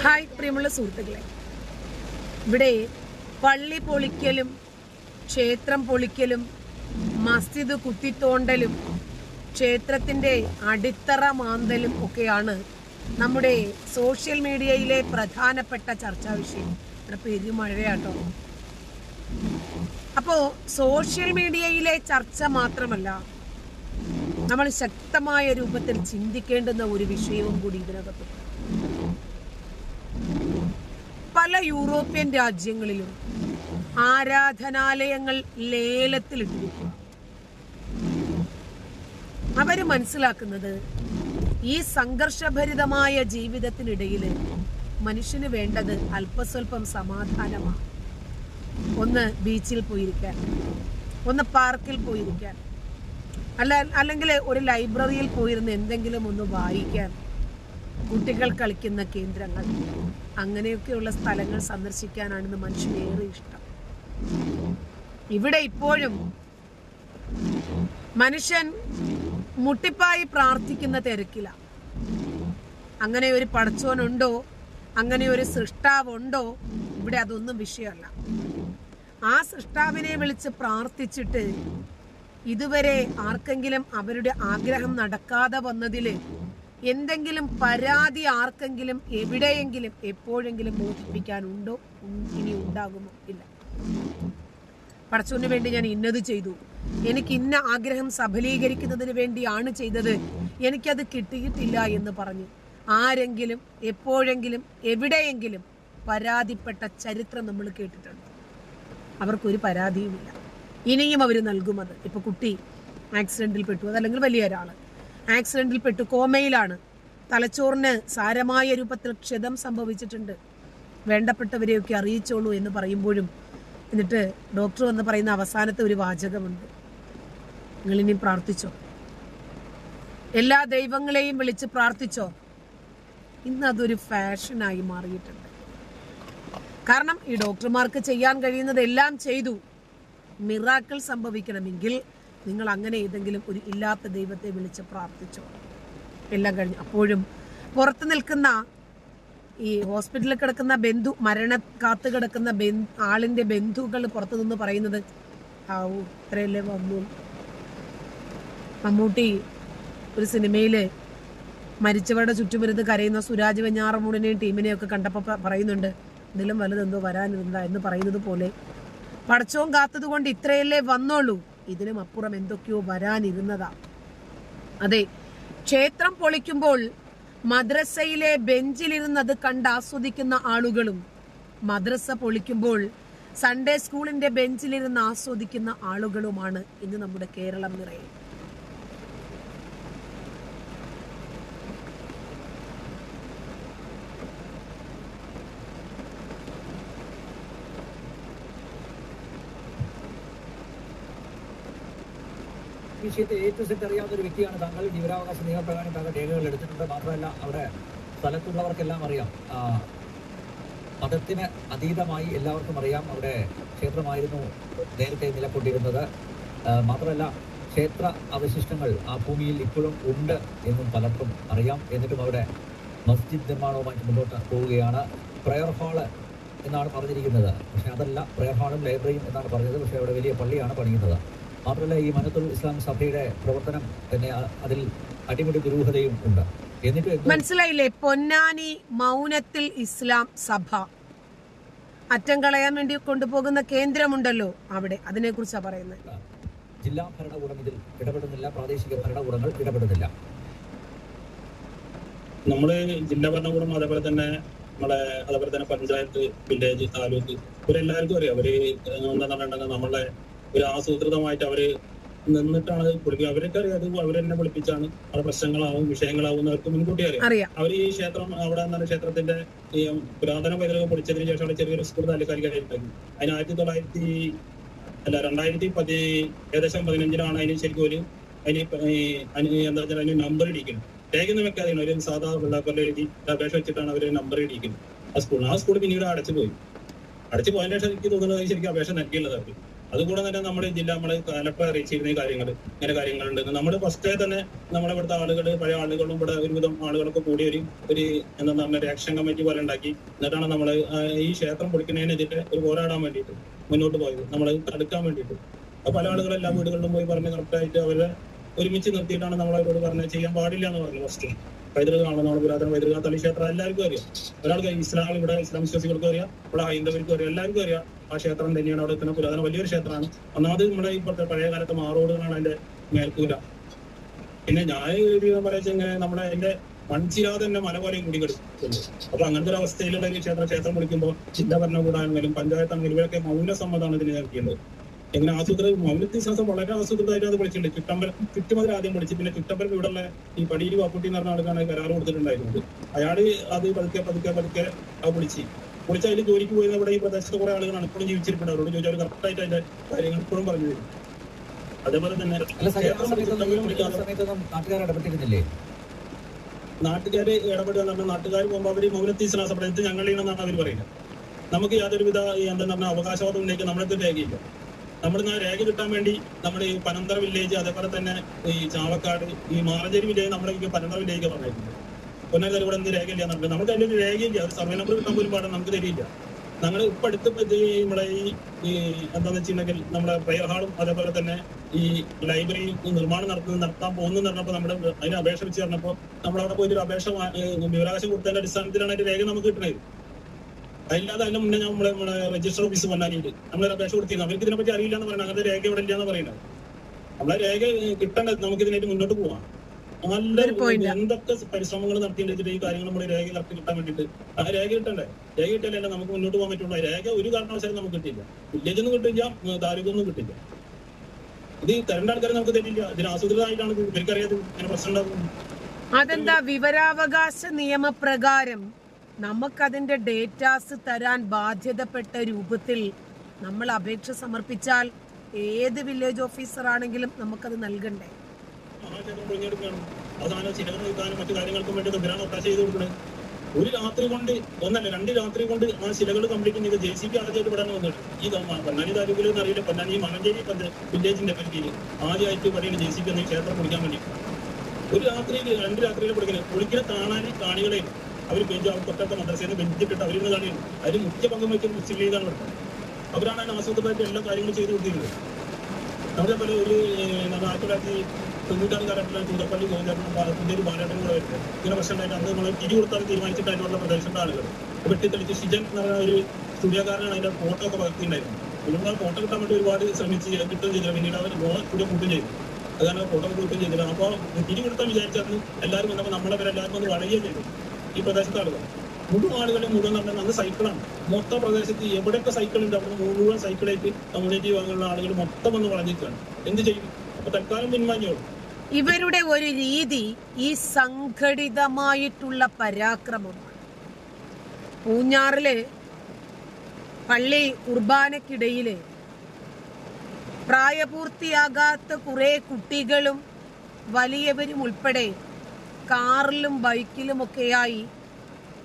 Hi പ്രിയമുള്ള സുഹൃത്തുക്കളെ. ഇവിടെ പള്ളി പൊളിക്കലും ക്ഷേത്രം പൊളിക്കലും മസ്ജിദ് കുത്തിത്തോണ്ടലും ക്ഷേത്രത്തിന്റെ അടിത്തറ മാന്തലും ഒക്കെയാണ് നമ്മുടെ സോഷ്യൽ മീഡിയയിലെ പ്രധാനപ്പെട്ട ചർച്ചാ വിഷയം. ഇവിടെ പെരുമഴയാട്ടോ അപ്പോ സോഷ്യൽ മീഡിയയിലെ ചർച്ച മാത്രമല്ല നമ്മൾ ശക്തമായ രൂപത്തിൽ ചിന്തിക്കേണ്ടുന്ന ഒരു വിഷയവും കൂടി ഇതിനകത്തുണ്ട്. പല യൂറോപ്യൻ രാജ്യങ്ങളിലും ആരാധനാലയങ്ങൾ ലേലത്തിലിട്ടിരിക്കും. അവർ മനസ്സിലാക്കുന്നത് ഈ സംഘർഷഭരിതമായ ജീവിതത്തിനിടയിൽ മനുഷ്യന് വേണ്ടത് അല്പസ്വല്പം സമാധാനമാണ്. ഒന്ന് ബീച്ചിൽ പോയിരിക്കാൻ ഒന്ന് പാർക്കിൽ പോയിരിക്കാൻ അല്ല അല്ലെങ്കിൽ ഒരു ലൈബ്രറിയിൽ പോയിരുന്ന് എന്തെങ്കിലും ഒന്ന് വായിക്കാൻ. കുട്ടികൾ കളിക്കുന്ന കേന്ദ്രങ്ങൾ. അങ്ങനെയൊക്കെയുള്ള സ്ഥലങ്ങൾ സന്ദർശിക്കാനാണ് മനുഷ്യന് ഏറെ ഇഷ്ടം. ഇവിടെ ഇപ്പോഴും മനുഷ്യൻ മുട്ടിപ്പായി പ്രാർത്ഥിക്കുന്ന തിരക്കില. അങ്ങനെ ഒരു പടച്ചോനുണ്ടോ? അങ്ങനെ ഒരു സൃഷ്ടാവുണ്ടോ? ഇവിടെ അതൊന്നും വിഷയമല്ല. ആ സൃഷ്ടാവിനെ വിളിച്ച് പ്രാർത്ഥിച്ചിട്ട് ഇതുവരെ ആർക്കെങ്കിലും അവരുടെ ആഗ്രഹം നടക്കാതെ വന്നതിൽ എന്തെങ്കിലും പരാതി ആർക്കെങ്കിലും എവിടെയെങ്കിലും എപ്പോഴെങ്കിലും ബോധിപ്പിക്കാനുണ്ടോ? ഇനി ഉണ്ടാകുമോ? ഇല്ല. പടച്ചോന് വേണ്ടി ഞാൻ ഇന്നത് ചെയ്തു. എനിക്ക് ഇന്ന ആഗ്രഹം സഫലീകരിക്കുന്നതിന് വേണ്ടിയാണ് ചെയ്തത്. എനിക്കത് കിട്ടിയിട്ടില്ല എന്ന് പറഞ്ഞു. ആരെങ്കിലും എപ്പോഴെങ്കിലും എവിടെയെങ്കിലും പരാതിപ്പെട്ട ചരിത്രം നമ്മൾ കേട്ടിട്ടുണ്ട്. അവർക്കൊരു പരാതിയുമില്ല. ഇനിയും അവർ നൽകുമത് ഇപ്പൊ കുട്ടി ആക്സിഡന്റിൽ പെട്ടു. അതല്ലെങ്കിൽ വലിയ ഒരാൾ. ആക്സിഡന്റിൽ പെട്ടു കോമയിലാണ്. തലച്ചോറിന് സാരമായ രൂപത്തിൽ ക്ഷതം സംഭവിച്ചിട്ടുണ്ട്. വേണ്ടപ്പെട്ടവരെയൊക്കെ അറിയിച്ചോളൂ എന്ന് പറയുമ്പോഴും എന്നിട്ട് ഡോക്ടർ വന്ന് പറയുന്ന അവസാനത്തെ ഒരു വാചകമുണ്ട്. നിങ്ങളിനി പ്രാർത്ഥിച്ചോ? എല്ലാ ദൈവങ്ങളെയും വിളിച്ച് പ്രാർത്ഥിച്ചോ? ഇന്ന് അതൊരു ഫാഷനായി മാറിയിട്ടുണ്ട്. കാരണം ഈ ഡോക്ടർമാർക്ക് ചെയ്യാൻ കഴിയുന്നത് എല്ലാം ചെയ്തു. മിറാക്കൾ സംഭവിക്കണമെങ്കിൽ നിങ്ങൾ അങ്ങനെ ഏതെങ്കിലും ഒരു ഇല്ലാത്ത ദൈവത്തെ വിളിച്ച് പ്രാർത്ഥിച്ചോ? എല്ലാം കഴിഞ്ഞു. അപ്പോഴും പുറത്ത് നിൽക്കുന്ന ഈ ഹോസ്പിറ്റലിൽ കിടക്കുന്ന ബന്ധു മരണ കാത്തു കിടക്കുന്ന ബന്ധു ആളിന്റെ ബന്ധുക്കൾ പുറത്തു നിന്ന് പറയുന്നത് ആവൂ ഇത്രയല്ലേ വന്നു മമ്മൂട്ടി ഒരു സിനിമയിൽ മരിച്ചവരുടെ ചുറ്റുമരുന്ന് കരയുന്ന സുരാജ് വെഞ്ഞാറമൂടിനെയും ടീമിനെയും ഒക്കെ കണ്ടപ്പോൾ പറയുന്നുണ്ട് ഇതിലും വലുതെന്തോ വരാനിരുന്ന എന്ന് പറയുന്നത് പോലെ പടച്ചവും കാത്തത് കൊണ്ട് ഇത്രയല്ലേ വന്നോളൂ. ഇതിനും അപ്പുറം എന്തൊക്കെയോ വരാനിരുന്നതാ. അതെ ക്ഷേത്രം പൊളിക്കുമ്പോൾ മദ്രസയിലെ ബെഞ്ചിലിരുന്നത് കണ്ട് ആസ്വദിക്കുന്ന ആളുകളും മദ്രസ പൊളിക്കുമ്പോൾ സൺഡേ സ്കൂളിന്റെ ബെഞ്ചിലിരുന്ന് ആസ്വദിക്കുന്ന ആളുകളുമാണ് ഇന്ന് നമ്മുടെ കേരളം നിറയെ. വിഷയത്തെ ടു സെറ്റ് അറിയാവുന്ന ഒരു വ്യക്തിയാണ് താങ്കൾ. വിവരാവകാശ നിയമപ്രകാരം താങ്കൾ രേഖകൾ എടുത്തിട്ടുണ്ട്. മാത്രമല്ല അവിടെ സ്ഥലത്തുള്ളവർക്കെല്ലാം അറിയാം. മതത്തിന് അതീതമായി എല്ലാവർക്കും അറിയാം. അവിടെ ക്ഷേത്രമായിരുന്നു നേരത്തെ നിലകൊണ്ടിരുന്നത്. മാത്രമല്ല ക്ഷേത്ര അവശിഷ്ടങ്ങൾ ആ ഭൂമിയിൽ ഇപ്പോഴും ഉണ്ട് എന്നും പലർക്കും അറിയാം. എന്നിട്ടും അവിടെ മസ്ജിദ് നിർമ്മാണവുമായിട്ട് മുന്നോട്ട് പോവുകയാണ്. പ്രയർ ഹാൾ എന്നാണ് പറഞ്ഞിരിക്കുന്നത്. പക്ഷെ അതല്ല പ്രയർ ഹാളും ലൈബ്രറിയും എന്നാണ് പറഞ്ഞത്. പക്ഷേ അവിടെ വലിയ പള്ളിയാണ് പണിയുന്നത്. മാത്രമല്ല ഈ മനത്തുൽ ഇസ്ലാം സഭയുടെ പ്രവർത്തനം തന്നെ അതിൽ അടിമുടി ദുരൂഹതയും ഉണ്ട്. എന്നിട്ട് മനസ്സിലായില്ലേ? പൊന്നാനി മൗനത്തിൽ ഇസ്ലാം സഭ. അറ്റം കളയാൻ വേണ്ടി കൊണ്ടുപോകുന്ന കേന്ദ്രമുണ്ടല്ലോ അവിടെ. അതിനെ കുറിച്ചാ പറയുന്നത് ജില്ലാ ഭരണകൂടം ഇതിൽ ഇടപെടുന്നില്ല. പ്രാദേശിക ഭരണകൂടങ്ങൾ ഇടപെടുന്നില്ല. നമ്മൾ ജില്ലാ ഭരണകൂടം അതേപോലെ തന്നെ നമ്മളെ അതേപോലെ തന്നെ പഞ്ചായത്ത് വില്ലേജ് താലൂക്ക് ഇവരെല്ലാവർക്കും അറിയാം. അവർ നമ്മളെ ഒരു ആസൂത്രിതമായിട്ട് അവർ നിന്നിട്ടാണ് പൊളിക്കുക. അവരൊക്കെ അറിയാം അത് അവരെന്നെ പൊളിപ്പിച്ചാണ് അവിടെ പ്രശ്നങ്ങളാവും വിഷയങ്ങളാവും അവർക്ക് മുൻകൂട്ടി അറിയാം. അവർ ഈ ക്ഷേത്രം അവിടെ എന്താണ് ക്ഷേത്രത്തിന്റെ ഈ പുരാതന പൈതൃകം പൊളിച്ചതിന് ശേഷം അവിടെ ചെറിയൊരു സ്കൂൾ താലൂക്കാരിക്കായിട്ടുണ്ടായി അതിന് ആയിരത്തി തൊള്ളായിരത്തി അല്ല രണ്ടായിരത്തി പതി ഏകദേശം പതിനഞ്ചിലാണ് അതിന് ശരിക്കും ഒരു അതിന് എന്താ വെച്ചാൽ അതിന് നമ്പർ ഇടിക്കുന്നത്. രേഖയൊന്നും വെക്കാതെയാണ് ഒരു സാധാ പിള്ളേർക്കൊരു എഴുതി അപേക്ഷ വെച്ചിട്ടാണ് അവർ നമ്പർ ഇടിക്കുന്നത് ആ സ്കൂളിന്. ആ സ്കൂൾ പിന്നീട് അടച്ചു പോയി അടച്ചു പോയതിനു ശേഷം എനിക്ക് തോന്നുന്നത് ശരിക്കും അപേക്ഷ നൽകിയുള്ളത് അവർ അതുകൂടെ തന്നെ നമ്മുടെ ജില്ല നമ്മളെ കലപ്പ അറിയിച്ചിരുന്ന കാര്യങ്ങൾ ഇങ്ങനെ കാര്യങ്ങളുണ്ട്. നമ്മൾ ഫസ്റ്റേ തന്നെ നമ്മുടെ ഇവിടുത്തെ ആളുകൾ പഴയ ആളുകളും ഇവിടെ ഒരുവിധം ആളുകളൊക്കെ കൂടി ഒരു ഒരു എന്താ പറഞ്ഞ റിയാക്ഷൻ കമ്മിറ്റി പോലെ ഉണ്ടാക്കി. എന്നിട്ടാണ് നമ്മൾ ഈ ക്ഷേത്രം പൊളിക്കുന്നതിനെതിരെ ഒരു പോരാടാൻ വേണ്ടിയിട്ട് മുന്നോട്ട് പോയത്. നമ്മൾ തടുക്കാൻ വേണ്ടിയിട്ട്. അപ്പൊ പല ആളുകളെല്ലാം എല്ലാ വീടുകളിലും പോയി പറഞ്ഞ് കറക്റ്റായിട്ട് അവരെ ഒരുമിച്ച് നിർത്തിയിട്ടാണ് നമ്മൾ അവരോട് പറഞ്ഞത്. ചെയ്യാൻ പാടില്ല എന്ന് പറഞ്ഞു ഫസ്റ്റ് പൈതൃകമാണ് നമ്മുടെ പുരാതന പൈതൃക തളി ക്ഷേത്രം എല്ലാവർക്കും അറിയാം. ഒരാൾക്ക് ഇസ്ലാം ഇവിടെ ഇസ്ലാം വിശ്വാസികൾക്കും അറിയാം. ഇവിടെ ഹൈന്ദവർക്കും അറിയാം. എല്ലാവർക്കും അറിയാം. ആ ക്ഷേത്രം തന്നെയാണ് അവിടെ എത്തുന്ന പുരാതന വലിയൊരു ക്ഷേത്രമാണ്. ഒന്നാമത് നമ്മുടെ ഇപ്പോഴത്തെ പഴയ കാലത്തെ മാറോടുകളാണ് അതിന്റെ മേൽക്കൂര. പിന്നെ ഞാൻ പറയുന്നത് നമ്മുടെ എന്റെ മൺചിരാതെ തന്നെ മല പോലെയും കൂടി അപ്പൊ അങ്ങനത്തെ ഒരു അവസ്ഥയിലുള്ള ക്ഷേത്രം ക്ഷേത്രം വിളിക്കുമ്പോൾ ജില്ലാ ഭരണകൂടാണെങ്കിലും പഞ്ചായത്താണെങ്കിലും ഇവരൊക്കെ മൗന സമ്മതമാണ് ഇതിന് നൽകിയത് എങ്ങനെ ആസൂത്രണം? മൗനത്തി ശാസ്ത്രം വളരെ ആസൂത്രിതമായിട്ട് അത് പഠിച്ചിട്ടുണ്ട്. ചുട്ടമ്പലം ചുറ്റുമതിൽ ആദ്യം പഠിച്ചു. പിന്നെ ചുറ്റമ്പലം ഇവിടെയുള്ള ഈ പടിയിൽ വാപ്പുട്ടി എന്ന് പറഞ്ഞ ആൾക്കാണ് കരാർ കൊടുത്തിട്ടുണ്ടായിരുന്നത് അയാൾ അത് പതുക്കെ പതുക്കെ പതുക്കെ അത് വിളിച്ച് വിളിച്ച് അതിൽ ജോലിക്ക് പോയി നമ്മുടെ ഈ പ്രദേശത്ത് കുറെ ആളുകളാണ്. ഇപ്പോഴും ജീവിച്ചിരിക്കുന്നത് അവരോട് ചോദിച്ചാൽ കറക്റ്റായിട്ട് അതിന്റെ കാര്യങ്ങൾ ഇപ്പോഴും പറഞ്ഞു തരും. അതേപോലെ തന്നെ നാട്ടുകാര് ഇടപെടുക എന്ന് പറഞ്ഞാൽ നാട്ടുകാർ പോകുമ്പോൾ അവർ മൗനത്തി സമയത്ത് ഞങ്ങളീണെന്നാണ് അവർ പറയുന്നത്. നമുക്ക് യാതൊരുവിധ എന്താ പറഞ്ഞ അവകാശവാദം ഉന്നയിക്കാൻ നമ്മളടുത്ത് രേഖയില്ല നമ്മൾ ആ രേഖ കിട്ടാൻ വേണ്ടി നമ്മുടെ ഈ പനന്തറ വില്ലേജ് അതേപോലെ തന്നെ ഈ ചാവക്കാട് ഈ മാറഞ്ചേരി വില്ലേജ് നമ്മുടെ പനന്തറ വില്ലേജ് പറഞ്ഞിട്ടുണ്ട് പൊന്നാക്കാർ ഇവിടെ എന്ത് രേഖയില്ല നമുക്ക് നമുക്ക് അതിന്റെ ഒരു രേഖയില്ല. ഒരു സർവേ നമ്പർ കിട്ടാൻ പോലും പാടാൻ നമുക്ക് തരില്ല ഞങ്ങൾ ഇപ്പൊ അടുത്ത് നമ്മുടെ ഈ ഈ എന്താന്ന് വെച്ചിട്ടുണ്ടെങ്കിൽ നമ്മുടെ പ്രയർ ഹാളും അതേപോലെ തന്നെ ഈ ലൈബ്രറി നിർമ്മാണം നടത്തുന്ന നടത്താൻ പോകുന്നു പറഞ്ഞപ്പോൾ നമ്മുടെ അതിന് അപേക്ഷ വെച്ച് പറഞ്ഞപ്പോൾ നമ്മൾ അവിടെ പോയിട്ട് ഒരു അപേക്ഷ വിവരാവകാശം കൊടുത്തതിന്റെ അടിസ്ഥാനത്തിലാണ് അതിന്റെ രേഖ നമുക്ക് കിട്ടുന്നത്. അതില്ലാതെ അതിന് മുന്നേ നമ്മളെ നമ്മുടെ രജിസ്റ്റർ ഓഫീസ് വന്നാലുണ്ട്. നമ്മളൊരു അപേക്ഷ കൊടുത്തിരുന്നു. അവർക്ക് ഇതിനെപ്പറ്റി അറിയില്ല എന്ന് പറയുന്നത് അങ്ങനത്തെ രേഖ ഇവിടെ ഇല്ലാന്ന് പറയുന്നത് നമ്മളെ രേഖ കിട്ടേണ്ടത് നമുക്ക് ഇതിനായിട്ട് മുന്നോട്ട് പോവാം. നല്ല എന്തൊക്കെ പരിശ്രമങ്ങൾ നടത്തിയിട്ട് ഈ കാര്യങ്ങൾ നമ്മൾ രേഖ കറക്റ്റ് കിട്ടാൻ വേണ്ടിയിട്ട്. ആ രേഖ കിട്ടണ്ടേ? രേഖ കിട്ടിയാലേ നമുക്ക് മുന്നോട്ട് പോകാൻ പറ്റുള്ളൂ. രേഖ ഒരു കാരണവശാലും നമുക്ക് കിട്ടില്ല വില്ലേജ് ഒന്നും കിട്ടില്ല താലൂക്കൊന്നും കിട്ടില്ല ഇത് തരേണ്ട ആൾക്കാരെ നമുക്ക് തരില്ല ഇതിന് ആസൂത്രിതമായിട്ടാണ് ഇവർക്കറിയാതെ ഇങ്ങനെ പ്രശ്നം ഉണ്ടാകുന്നത്. അതെന്താ? വിവരാവകാശ നിയമപ്രകാരം നമുക്കതിന്റെ ഡേറ്റാസ് തരാൻ ബാധ്യതപ്പെട്ട രൂപത്തിൽ നമ്മൾ അപേക്ഷ സമർപ്പിച്ചാൽ ഏത് വില്ലേജ് ഓഫീസർ ആണെങ്കിലും നമുക്കത് നൽകണ്ടേ? ഒരു രാത്രി കൊണ്ട് ഒന്നല്ല രണ്ട് രാത്രി കൊണ്ട് ആ ശിലകൾ കംപ്ലീറ്റ് ചെയ്ത് ജെ സി ബി ആദ്യമായിട്ട് ഇവിടെ വന്നിട്ട് ഈ പൊന്നാനി താലൂക്കിൽ എന്ന് അറിയില്ല പൊന്നാനി മണഞ്ചേരി വില്ലേജിന്റെ പരിധിയിൽ ആദ്യമായിട്ട് പറയുന്ന ജെ സി ബി എന്ന ക്ഷേത്രം പൊളിക്കാൻ വേണ്ടി. ഒരു രാത്രിയിൽ രണ്ട് രാത്രിയിൽ പൊളിക്കുന്നത് പൊളിക്കുന്ന കാണാൻ കാണികളെ അവർ ബെഞ്ച് തൊട്ടത്തെ മദ്രസയിൽ നിന്ന് ബെഞ്ചിട്ടിട്ട് അവരിന്ന് കാണിയും അതിൽ മുഖ്യ പങ്കം വഹിക്കുന്ന മുസ്ലിം ലീഗാണ് ഇവിടെ. അവരാണ് അതിന് ആസൂത്രിതമായിട്ട് എല്ലാ കാര്യങ്ങളും ചെയ്തു കൊടുത്തിരുന്നത് നമ്മുടെ പോലെ ഒരു ആയിരത്തി തൊള്ളായിരത്തി തൊണ്ണൂറ്റാറ് കാലഘട്ടത്തിൽ ചൂതപ്പള്ളി ഗോവിന്ദാട്ടനും പുതിയ ഒരു ബാലേട്ടനും കൂടെ വരുന്നത്. ഇങ്ങനെ പ്രശ്നം ഉണ്ടായിട്ട് അന്ന് നമ്മൾ തിരി കൊടുത്താൽ തീരുമാനിച്ചിട്ട് അതിനുള്ള പ്രദേശത്തെ ആളുകൾ വെട്ടിത്തെളിച്ച് ഷിജൻ എന്ന് പറയുന്ന ഒരു സ്റ്റുഡിയോക്കാരനാണ് അതിന്റെ ഫോട്ടോ ഒക്കെ പകർത്തിയിട്ടുണ്ടായിരുന്നു പിന്നെ ഫോട്ടോ കിട്ടാൻ വേണ്ടി ഒരുപാട് ശ്രമിച്ച് കിട്ടുകയും ചെയ്തില്ല. പിന്നീട് അവർ സ്റ്റുഡിയോ കൂട്ടുകയും ചെയ്തു. അതാണ് ഫോട്ടോ കൂട്ടുകയും ചെയ്തില്ല. അപ്പോൾ തിരി കൊടുത്താൽ വിചാരിച്ചത് എല്ലാവരും വന്നപ്പോൾ നമ്മളെ പേരെല്ലാവർക്കും ഒന്ന് വളയുകയും ചെയ്തു. ഈ പ്രദേശത്ത് നടന്നത് മുഴുവൻ ആളുകളും മുഴുവൻ നടന്നത് അന്ന് സൈക്കിളാണ്. മൊത്തം പ്രദേശത്ത് എവിടെയൊക്കെ സൈക്കിൾ ഉണ്ട് അവിടെ മുഴുവൻ സൈക്കിളായിട്ട് കമ്മ്യൂണിറ്റി ഭാഗങ്ങളിലുള്ള ആളുകൾ മൊത്തം വന്ന് വളഞ്ഞിരിക്കുകയാണ്. എന്ത് ചെയ്യും? അപ്പൊ തൽക്കാലം പിന്മാഞ്ഞോളൂ ഇവരുടെ ഒരു രീതി ഈ സംഘടിതമായിട്ടുള്ള പരാക്രമമാണ്. പൂഞ്ഞാറിലെ പള്ളി കുർബാനക്കിടയിൽ പ്രായപൂർത്തിയാകാത്ത കുറെ കുട്ടികളും വലിയവരും ഉൾപ്പെടെ കാറിലും ബൈക്കിലും ഒക്കെയായി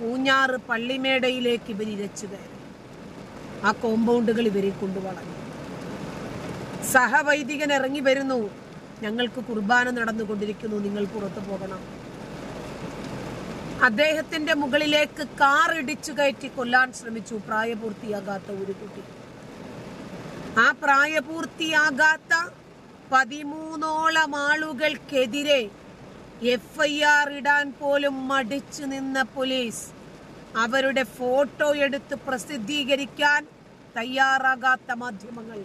പൂഞ്ഞാറ് പള്ളിമേടയിലേക്ക് ഇവർ ഇരച്ചു കയറി. ആ കോമ്പൗണ്ടുകൾ ഇവരെ കൊണ്ടുവളഞ്ഞു സഹവൈദികൻ ഇറങ്ങി വരുന്നു. ഞങ്ങൾക്ക് കുർബാന നടന്നുകൊണ്ടിരിക്കുന്നു. നിങ്ങൾ പുറത്തു പോകണം. അദ്ദേഹത്തിന്റെ മുകളിലേക്ക് കാർ ഇടിച്ചു കയറ്റി കൊല്ലാൻ ശ്രമിച്ചു. പ്രായപൂർത്തിയാകാത്ത ഒരു കുട്ടി. ആ പ്രായപൂർത്തിയാകാത്ത പതിമൂന്നോളം ആളുകൾക്കെതിരെ എഫ് ഐ ആർ ഇടാൻ പോലും മടിച്ചു നിന്ന പോലീസ് അവരുടെ ഫോട്ടോ എടുത്ത് പ്രസിദ്ധീകരിക്കാൻ തയ്യാറാകാത്ത മാധ്യമങ്ങൾ.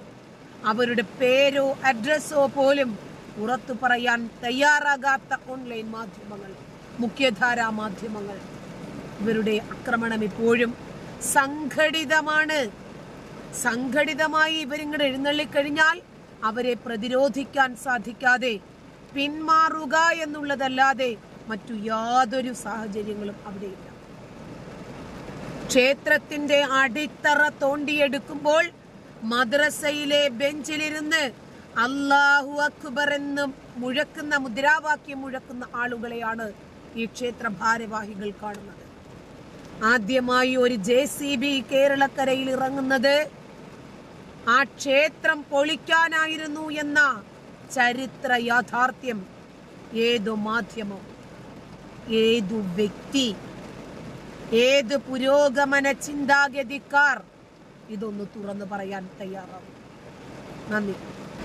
അവരുടെ പേരോ അഡ്രസ്സോ പോലും പുറത്തു പറയാൻ തയ്യാറാകാത്ത ഓൺലൈൻ മാധ്യമങ്ങൾ മുഖ്യധാരാ മാധ്യമങ്ങൾ. ഇവരുടെ ആക്രമണം ഇപ്പോഴും സംഘടിതമാണ്. സംഘടിതമായി ഇവരിങ്ങോട്ട് എഴുന്നള്ളിക്കഴിഞ്ഞാൽ അവരെ പ്രതിരോധിക്കാൻ സാധിക്കാതെ പിന്മാറുക എന്നുള്ളതല്ലാതെ മറ്റു യാതൊരു സാഹചര്യങ്ങളും അവിടെയില്ല. ക്ഷേത്രത്തിന്റെ അടിത്തറ തോണ്ടിയെടുക്കുമ്പോൾ മദ്രസയിലെ ബെഞ്ചിലിരുന്ന് അള്ളാഹു അക്ബർ എന്ന് മുഴക്കുന്ന മുദ്രാവാക്യം മുഴക്കുന്ന ആളുകളെയാണ് ഈ ക്ഷേത്ര ഭാരവാഹികൾ കാണുന്നത്. ആദ്യമായി ഒരു ജെ സി ബി കേരളക്കരയിൽ ഇറങ്ങുന്നത് ആ ക്ഷേത്രം പൊളിക്കാനായിരുന്നു എന്ന ചരിത്ര യാഥാർത്ഥ്യം ഏതു മാധ്യമം? ഏതു വ്യക്തി? ഏത് പുരോഗമന ചിന്താഗതിക്കാർ? ഇതൊന്ന് തുറന്നു പറയാൻ തയ്യാറാവും. നന്ദി.